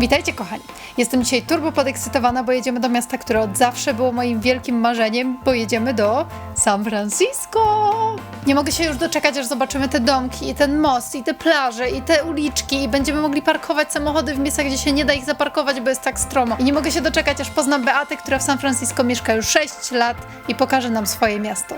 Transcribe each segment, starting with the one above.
Witajcie kochani. Jestem dzisiaj turbo podekscytowana, bo jedziemy do miasta, które od zawsze było moim wielkim marzeniem, bo jedziemy do San Francisco. Nie mogę się już doczekać, aż zobaczymy te domki, i ten most, i te plaże, i te uliczki, i będziemy mogli parkować samochody w miejscach, gdzie się nie da ich zaparkować, bo jest tak stromo. I nie mogę się doczekać, aż poznam Beatę, która w San Francisco mieszka już 6 lat i pokaże nam swoje miasto.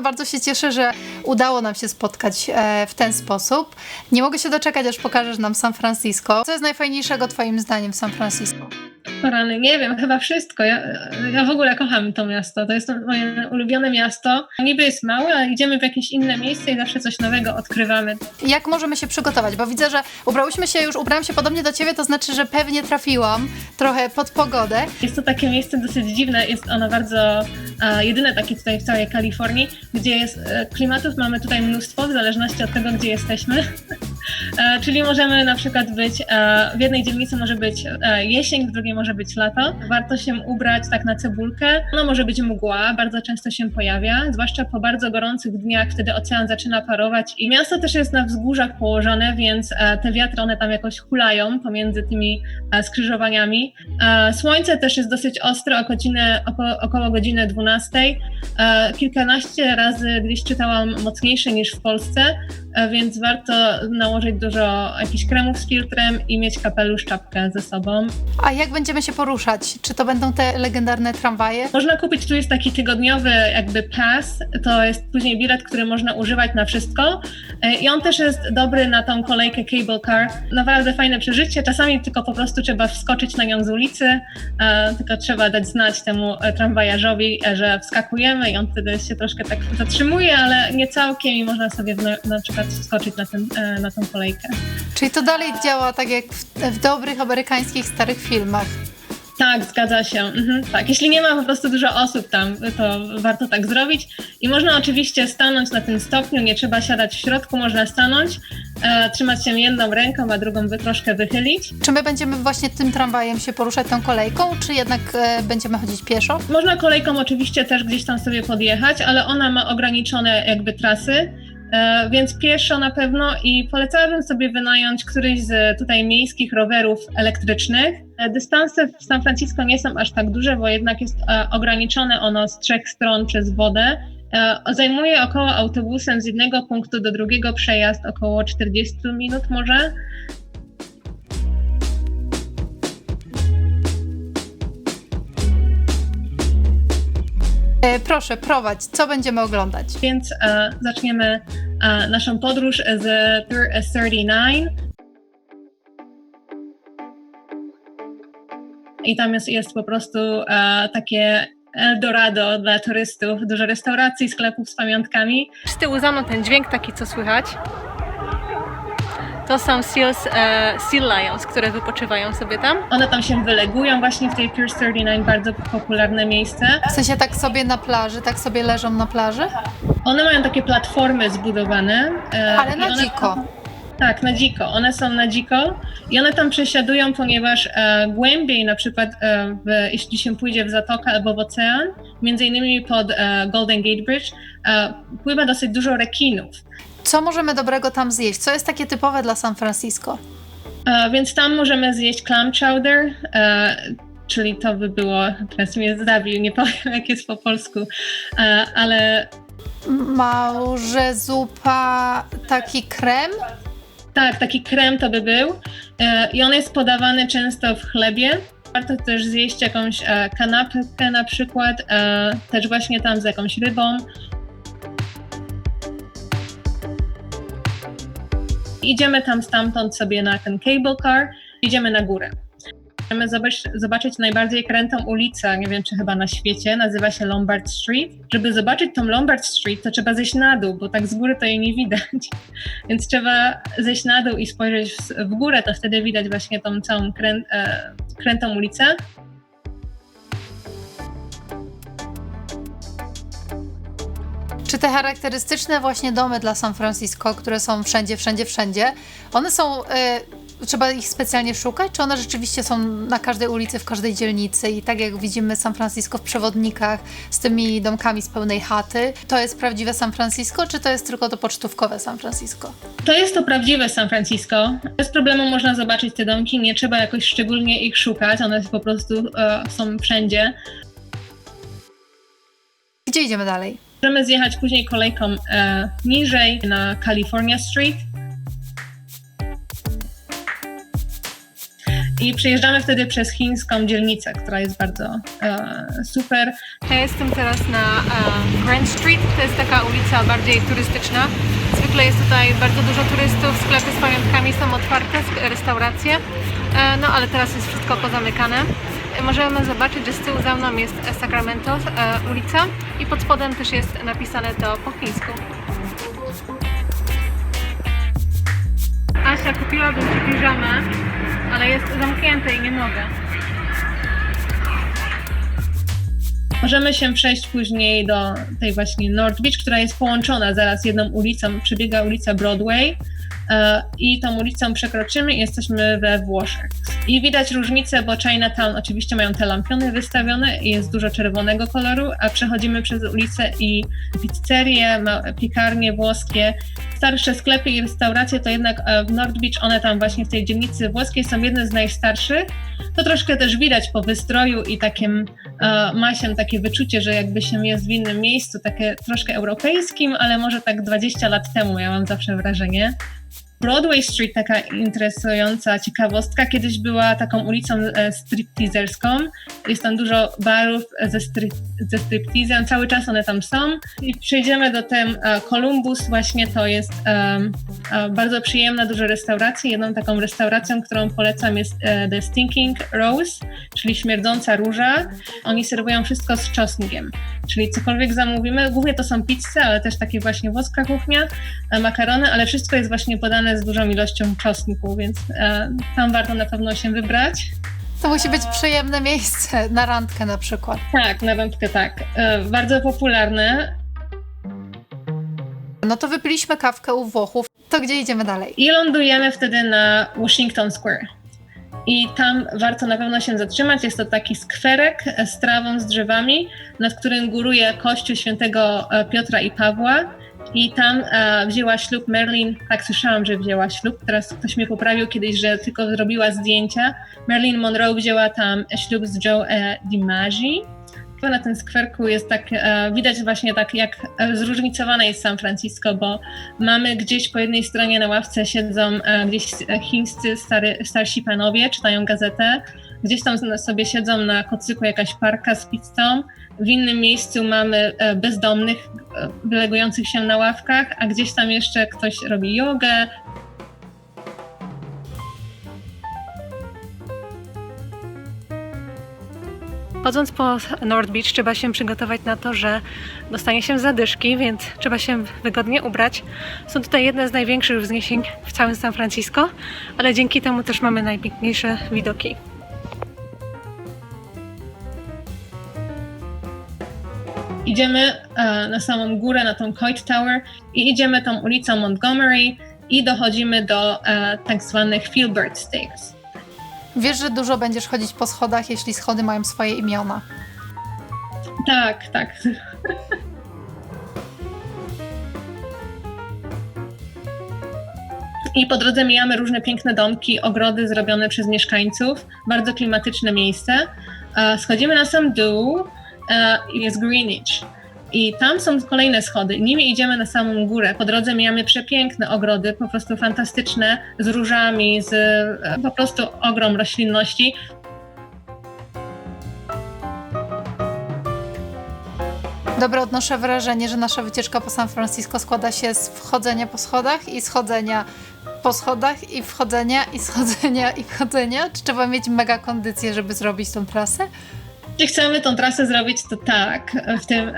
Bardzo się cieszę, że udało nam się spotkać e, w ten sposób. Nie mogę się doczekać, aż pokażesz nam San Francisco. Co jest najfajniejszego Twoim zdaniem w San Francisco? Rany, nie wiem, chyba wszystko. Ja, ja w ogóle kocham to miasto. To jest moje ulubione miasto. Niby jest małe, ale idziemy w jakieś inne miejsce i zawsze coś nowego odkrywamy. Jak możemy się przygotować? Bo widzę, że ubrałyśmy się już, ubrałam się podobnie do Ciebie, to znaczy, że pewnie trafiłam trochę pod pogodę. Jest to takie miejsce dosyć dziwne. Jest ono bardzo e, jedyne takie tutaj w całej Kalifornii, gdzie jest e, klimatów mamy tutaj mnóstwo, w zależności od tego, gdzie jesteśmy. e, czyli możemy na przykład być, e, w jednej dzielnicy może być e, jesień, w drugiej może być lato. Warto się ubrać tak na cebulkę. No może być mgła, bardzo często się pojawia, zwłaszcza po bardzo gorących dniach, wtedy ocean zaczyna parować i miasto też jest na wzgórzach położone, więc te wiatry one tam jakoś hulają pomiędzy tymi skrzyżowaniami. Słońce też jest dosyć ostro, o godzinę, około, godziny 12. E, Kilkanaście razy gdzieś czytałam mocniejsze niż w Polsce, więc warto nałożyć dużo jakichś kremów z filtrem i mieć kapelusz, czapkę ze sobą. A jak będziemy się poruszać? Czy to będą te legendarne tramwaje? Można kupić, tu jest taki tygodniowy jakby pass, to jest później bilet, który można używać na wszystko E, i on też jest dobry na tą kolejkę cable car. Naprawdę fajne przeżycie, czasami tylko po prostu trzeba wskoczyć na nią z ulicy, tylko trzeba dać znać temu e, tramwajarzowi, e, że wskakujemy i on wtedy się troszkę tak zatrzymuje, ale nie całkiem i można sobie w, na przykład wskoczyć na, ten, na tą kolejkę. Czyli to dalej działa tak jak w, w dobrych amerykańskich starych filmach. Tak, zgadza się. Mhm, tak. Jeśli nie ma po prostu dużo osób tam, to warto tak zrobić. I można oczywiście stanąć na tym stopniu, nie trzeba siadać w środku, można stanąć, e, trzymać się jedną ręką, a drugą wy troszkę wychylić. Czy my będziemy właśnie tym tramwajem się poruszać, tą kolejką, czy jednak e, będziemy chodzić pieszo? Można kolejką oczywiście też gdzieś tam sobie podjechać, ale ona ma ograniczone jakby trasy, więc pieszo na pewno i polecałabym sobie wynająć któryś z tutaj miejskich rowerów elektrycznych. E, Dystanse w San Francisco nie są aż tak duże, bo jednak jest e, ograniczone ono z trzech stron przez wodę. E, Zajmuje około autobusem z jednego punktu do drugiego przejazd około 40 minut może. E, proszę, prowadź, co będziemy oglądać? Więc e, zaczniemy e, naszą podróż z Thir- 39. I tam jest, jest po prostu e, takie Eldorado dla turystów, dużo restauracji, sklepów z pamiątkami. Z tyłu za mną ten dźwięk taki, co słychać. To są seals, e, Seal Lions, które wypoczywają sobie tam. One tam się wylegują właśnie w tej Pier 39, bardzo popularne miejsce. W sensie tak sobie na plaży, tak sobie leżą na plaży? One mają takie platformy zbudowane. e, Ale i na one- dziko. Tak, na dziko. One są na dziko i one tam przesiadują, ponieważ e, głębiej, na przykład e, w, jeśli się pójdzie w zatokę albo w ocean, między innymi pod e, Golden Gate Bridge, e, pływa dosyć dużo rekinów. Co możemy dobrego tam zjeść? Co jest takie typowe dla San Francisco? E, więc tam możemy zjeść clam chowder, e, czyli to by było, teraz mnie zdawił, nie powiem jak jest po polsku, e, ale Małże zupa, taki krem? Tak, taki krem to by był. E, I on jest podawany często w chlebie. Warto też zjeść jakąś e, kanapkę na przykład, e, też właśnie tam z jakąś rybą. Idziemy tam stamtąd sobie na ten cable car, idziemy na górę. Chcemy zobaczyć, najbardziej krętą ulicę, nie wiem czy chyba na świecie, nazywa się Lombard Street. Żeby zobaczyć tą Lombard Street, to trzeba zejść na dół, bo tak z góry to jej nie widać. Więc trzeba zejść na dół i spojrzeć w, w górę, to wtedy widać właśnie tą całą krę, e, krętą ulicę. Czy te charakterystyczne właśnie domy dla San Francisco, które są wszędzie, wszędzie, wszędzie, one są y, trzeba ich specjalnie szukać, czy one rzeczywiście są na każdej ulicy, w każdej dzielnicy i tak jak widzimy San Francisco w przewodnikach z tymi domkami z pełnej chaty, to jest prawdziwe San Francisco, czy to jest tylko to pocztówkowe San Francisco? To jest to prawdziwe San Francisco. Bez problemu można zobaczyć te domki, nie trzeba jakoś szczególnie ich szukać, one po prostu e, są wszędzie. Gdzie idziemy dalej? Możemy zjechać później kolejką e, niżej na California Street. I przejeżdżamy wtedy przez chińską dzielnicę, która jest bardzo e, super. Ja jestem teraz na e, Grand Street. To jest taka ulica bardziej turystyczna. Zwykle jest tutaj bardzo dużo turystów, sklepy z pamiątkami są otwarte, restauracje. E, no ale teraz jest wszystko pozamykane. Możemy zobaczyć, że z tyłu za mną jest Sacramento, e, ulica i pod spodem też jest napisane to po chińsku. Asia, kupiłabym ci piżamę, ale jest zamknięte i nie mogę. Możemy się przejść później do tej właśnie North Beach, która jest połączona zaraz jedną ulicą, przebiega ulica Broadway i tą ulicą przekroczymy i jesteśmy we Włoszech. I widać różnicę, bo Chinatown oczywiście mają te lampiony wystawione i jest dużo czerwonego koloru, a przechodzimy przez ulicę i pizzerie, piekarnie włoskie, starsze sklepy i restauracje, to jednak e, w North Beach, one tam właśnie w tej dzielnicy włoskiej są jedne z najstarszych. To troszkę też widać po wystroju i takim e, ma się takie wyczucie, że jakby się jest w innym miejscu, takie troszkę europejskim, ale może tak 20 lat temu miałam zawsze wrażenie. Broadway Street, taka interesująca ciekawostka, kiedyś była taką ulicą e, stripteaserską. Jest tam dużo barów ze, stri- ze stripteasem, cały czas one tam są. I przejdziemy do tem e, Columbus, właśnie to jest e, bardzo przyjemna, dużo restauracji. Jedną taką restauracją, którą polecam jest The Stinking Rose, czyli śmierdząca róża. Oni serwują wszystko z czosnkiem, czyli cokolwiek zamówimy, głównie to są pizze, ale też takie właśnie włoska kuchnia, makarony, ale wszystko jest właśnie podane z dużą ilością czosnku, więc e, tam warto na pewno się wybrać. To musi być przyjemne miejsce na randkę na przykład. Tak, na wędkę tak. E, bardzo popularne. No to wypiliśmy kawkę u Włochów, to gdzie idziemy dalej? I lądujemy wtedy na Washington Square. I tam warto na pewno się zatrzymać. Jest to taki skwerek e, z trawą, z drzewami, nad którym góruje kościół świętego e, Piotra i Pawła. I tam e, wzięła ślub Merlin, tak słyszałam, że wzięła ślub. Teraz ktoś mnie poprawił kiedyś, że tylko zrobiła zdjęcia. Marilyn Monroe wzięła tam ślub z Joe e, DiMaggio. Na tym skwerku jest tak, e, widać właśnie tak, jak zróżnicowane jest San Francisco, bo mamy gdzieś po jednej stronie na ławce siedzą e, gdzieś chińscy stary, starsi panowie, czytają gazetę, gdzieś tam sobie siedzą na kocyku jakaś parka z pizzą, w innym miejscu mamy e, bezdomnych e, wylegujących się na ławkach, a gdzieś tam jeszcze ktoś robi jogę, Chodząc po North Beach trzeba się przygotować na to, że dostanie się zadyszki, więc trzeba się wygodnie ubrać. Są tutaj jedne z największych wzniesień w całym San Francisco, ale dzięki temu też mamy najpiękniejsze widoki. Idziemy e, na samą górę, na tą Coit Tower i idziemy tą ulicą Montgomery i dochodzimy do e, tak zwanych Filbert Stairs. Wiesz, że dużo będziesz chodzić po schodach, jeśli schody mają swoje imiona. Tak, tak. I po drodze mijamy różne piękne domki, ogrody zrobione przez mieszkańców, bardzo klimatyczne miejsce. E, Schodzimy na sam dół jest Greenwich. I tam są kolejne schody. Nimi idziemy na samą górę. Po drodze mijamy przepiękne ogrody, po prostu fantastyczne, z różami, z e, po prostu ogrom roślinności. Dobra, odnoszę wrażenie, że nasza wycieczka po San Francisco składa się z wchodzenia po schodach i schodzenia po schodach i wchodzenia i schodzenia i wchodzenia. Czy trzeba mieć mega kondycję, żeby zrobić tą trasę? Jeśli chcemy tą trasę zrobić, to tak. W, tym,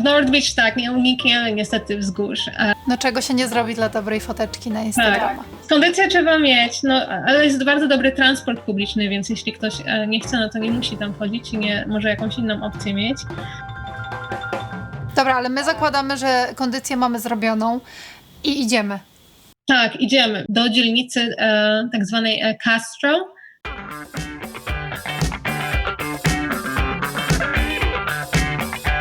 w North Beach tak, nie unikniemy niestety wzgórz. No czego się nie zrobi dla dobrej foteczki na Instagrama. Kondycję trzeba mieć, no, ale jest bardzo dobry transport publiczny, więc jeśli ktoś e, nie chce, no to nie musi tam chodzić i nie może jakąś inną opcję mieć. Dobra, ale my zakładamy, że kondycję mamy zrobioną i idziemy. Tak, idziemy do dzielnicy e, tak zwanej e, Castro.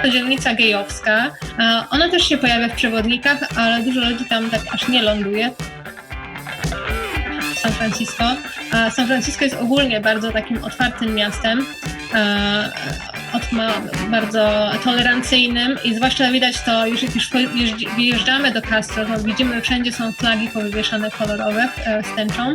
To dzielnica gejowska. E, ona też się pojawia w przewodnikach, ale dużo ludzi tam tak aż nie ląduje. San Francisco. A San Francisco jest ogólnie bardzo takim otwartym miastem. E, bardzo tolerancyjnym i zwłaszcza widać to już jak już wjeżdżamy do Castro, to widzimy wszędzie są flagi powywieszane kolorowe e, z tęczą.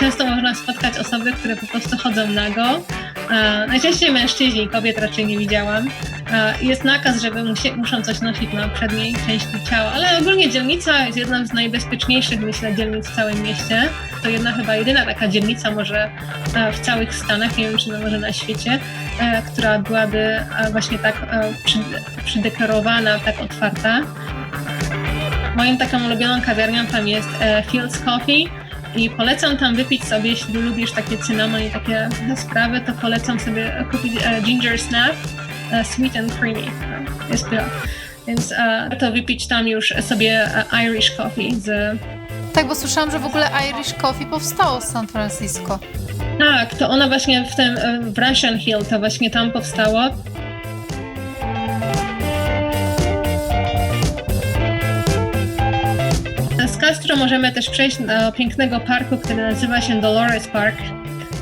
Często można spotkać osoby, które po prostu chodzą nago. E, najczęściej mężczyźni, kobiet raczej nie widziałam. E, jest nakaz, żeby musie, muszą coś nosić na przedniej części ciała, ale ogólnie dzielnica jest jedną z najbezpieczniejszych, myślę, dzielnic w całym mieście. To jedna chyba jedyna taka dzielnica może e, w całych Stanach, nie wiem czy no może na świecie, e, która byłaby właśnie tak przy, przydekorowana, tak otwarta. Moją taką ulubioną kawiarnią tam jest Fields Coffee i polecam tam wypić sobie, jeśli lubisz takie cynamon i takie sprawy, to polecam sobie kupić ginger snap, sweet and creamy. No, Jest pycha. Więc e, to wypić tam już sobie e, Irish coffee z Tak, bo słyszałam, że w ogóle Irish Coffee powstało w San Francisco. Tak, to ona właśnie w tym e, w Russian Hill, to właśnie tam powstało. Z Castro możemy też przejść do pięknego parku, który nazywa się Dolores Park.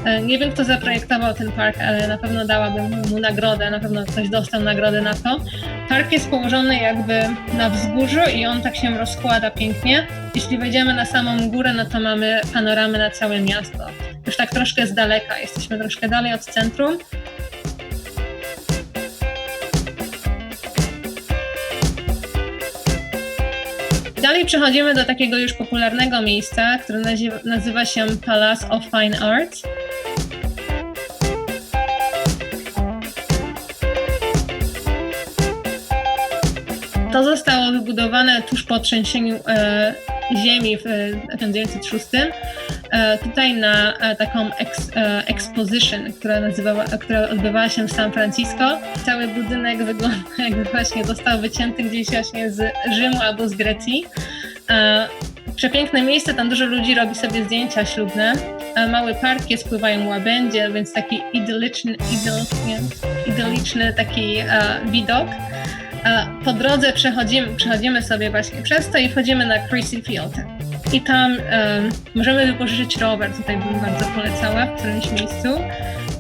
E, Nie wiem, kto zaprojektował ten park, ale na pewno dałabym mu nagrodę, na pewno ktoś dostał nagrodę na to. Park jest położony jakby na wzgórzu i on tak się rozkłada pięknie. Jeśli wejdziemy na samą górę, no to mamy panoramę na całe miasto. Już tak troszkę z daleka, jesteśmy troszkę dalej od centrum. Dalej przechodzimy do takiego już popularnego miejsca, które nazywa się Palace of Fine Arts. To zostało wybudowane tuż po trzęsieniu e, ziemi w e, 1906. E, tutaj na e, taką ex, e, exposition, która, nazywała, która odbywała się w San Francisco. Cały budynek wygląda jakby właśnie został wycięty gdzieś właśnie z Rzymu albo z Grecji. E, Przepiękne miejsce, tam dużo ludzi robi sobie zdjęcia ślubne. E, Mały park jest, pływają łabędzie, więc taki idyliczny, idyl, nie, idyliczny taki e, widok. E, Po drodze przechodzimy, przechodzimy sobie właśnie przez to i wchodzimy na Creasy Field. I tam e, możemy wypożyczyć rower, tutaj bym bardzo polecała w którymś miejscu,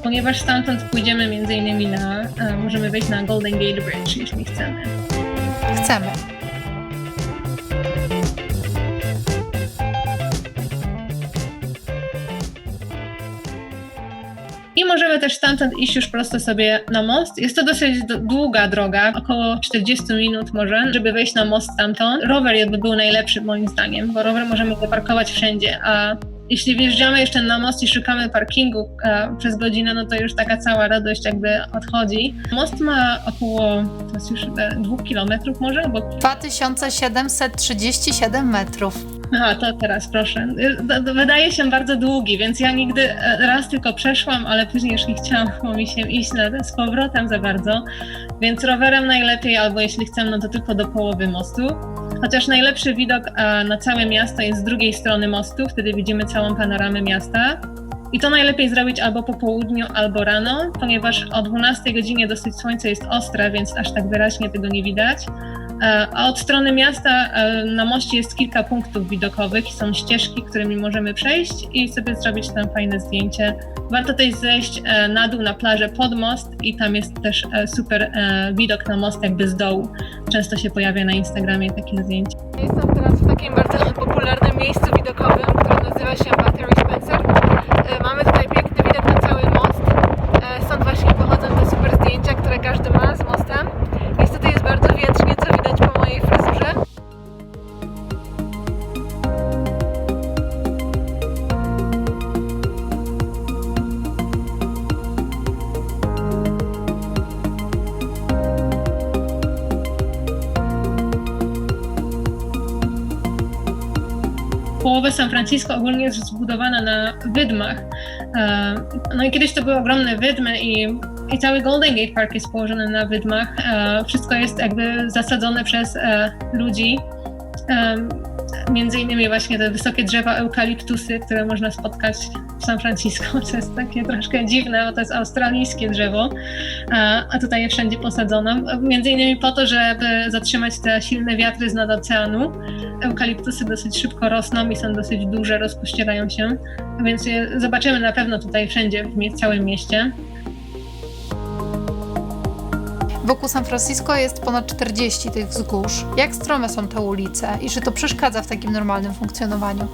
ponieważ stamtąd pójdziemy między innymi na, e, możemy wejść na Golden Gate Bridge, jeśli chcemy. Chcemy. Możemy też stamtąd iść już prosto sobie na most. Jest to dosyć długa droga, około 40 minut może, żeby wejść na most stamtąd. Rower jakby był najlepszy moim zdaniem, bo rower możemy zaparkować wszędzie, a jeśli wjeżdżamy jeszcze na most i szukamy parkingu e, przez godzinę, no to już taka cała radość jakby odchodzi. Most ma około, to jest już e, dwóch kilometrów może, bo 2737 metrów. Aha, to teraz proszę. D- Wydaje się bardzo długi, więc ja nigdy e, raz tylko przeszłam, ale później już nie chciałam mi się iść na, z powrotem za bardzo. Więc rowerem najlepiej, albo jeśli chcę, no to tylko do połowy mostu. Chociaż najlepszy widok e, na całe miasto jest z drugiej strony mostu, wtedy widzimy całą panoramę miasta. I to najlepiej zrobić albo po południu, albo rano, ponieważ o 12 godzinie dosyć słońce jest ostre, więc aż tak wyraźnie tego nie widać. E, A od strony miasta e, na moście jest kilka punktów widokowych, są ścieżki, którymi możemy przejść i sobie zrobić tam fajne zdjęcie. Warto też zejść e, na dół na plażę pod most i tam jest też super widok na most jakby z dołu. Często się pojawia na Instagramie takie zdjęcie. Jestem teraz w takim bardzo popularnym miejscu widokowym, które nazywa się Battery Spencer. Mamy Francisco ogólnie jest zbudowana na wydmach. E, No i kiedyś to były ogromne wydmy i, i cały Golden Gate Park jest położony na wydmach. E, Wszystko jest jakby zasadzone przez e, ludzi. Między innymi właśnie te wysokie drzewa eukaliptusy, które można spotkać w San Francisco, co jest takie troszkę dziwne, bo to jest australijskie drzewo, a, tutaj je wszędzie posadzono. Między innymi po to, żeby zatrzymać te silne wiatry z nad oceanu. Eukaliptusy dosyć szybko rosną i są dosyć duże, rozpościerają się, więc je zobaczymy na pewno tutaj wszędzie, w całym mieście. Wokół San Francisco jest ponad 40 tych wzgórz. Jak strome są te ulice i czy to przeszkadza w takim normalnym funkcjonowaniu?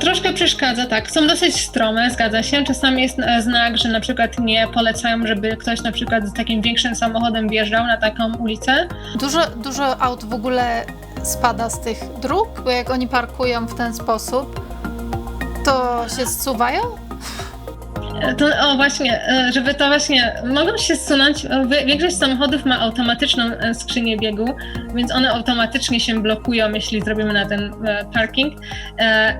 Troszkę przeszkadza, tak. Są dosyć strome, zgadza się. Czasami jest e, znak, że na przykład nie polecają, żeby ktoś na przykład z takim większym samochodem wjeżdżał na taką ulicę. Dużo, dużo aut w ogóle spada z tych dróg, bo jak oni parkują w ten sposób, to się zsuwają? To, o właśnie, e, żeby to właśnie, mogą się zsunąć, e, większość samochodów ma automatyczną e, skrzynię biegu, więc one automatycznie się blokują, jeśli zrobimy na ten parking,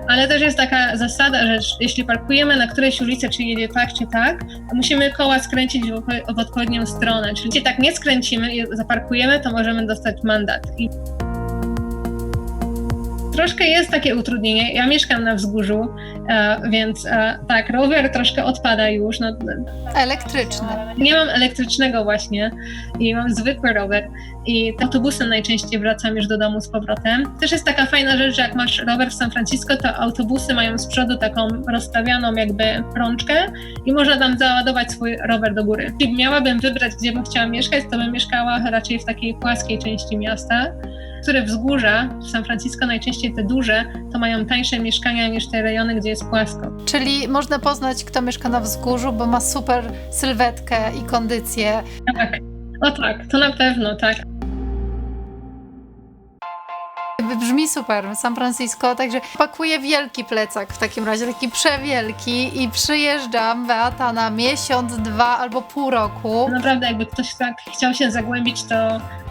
ale też jest taka zasada, że jeśli parkujemy na którejś ulicy, czy jedzie tak, czy tak, musimy koła skręcić w, w odpowiednią stronę, czyli jeśli tak nie skręcimy i zaparkujemy, to możemy dostać mandat. I Troszkę jest takie utrudnienie. Ja mieszkam na wzgórzu, e, więc e, tak, rower troszkę odpada już. No, Elektryczne. nie mam elektrycznego właśnie i mam zwykły rower i autobusem najczęściej wracam już do domu z powrotem. Też jest taka fajna rzecz, że jak masz rower w San Francisco, to autobusy mają z przodu taką rozstawianą jakby rączkę i można tam załadować swój rower do góry. Jeśli miałabym wybrać, gdzie bym chciała mieszkać, to bym mieszkała raczej w takiej płaskiej części miasta, które wzgórza w San Francisco najczęściej te duże, to mają tańsze mieszkania niż te rejony, gdzie jest płasko. Czyli można poznać, kto mieszka na wzgórzu, bo ma super sylwetkę i kondycję. Tak. O tak, to na pewno, tak. Brzmi super, San Francisco, także pakuję wielki plecak w takim razie, taki przewielki i przyjeżdżam, Beata, na miesiąc, dwa albo pół roku. Naprawdę, jakby ktoś tak chciał się zagłębić, to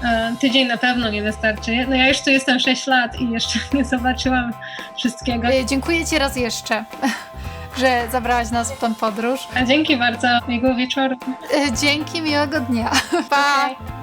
e, tydzień na pewno nie wystarczy. No ja już tu jestem 6 lat i jeszcze nie zobaczyłam wszystkiego. E, Dziękuję Ci raz jeszcze, że zabrałaś nas w tę podróż. A dzięki bardzo, miłego wieczoru. E, Dzięki, miłego dnia. Pa! Okej.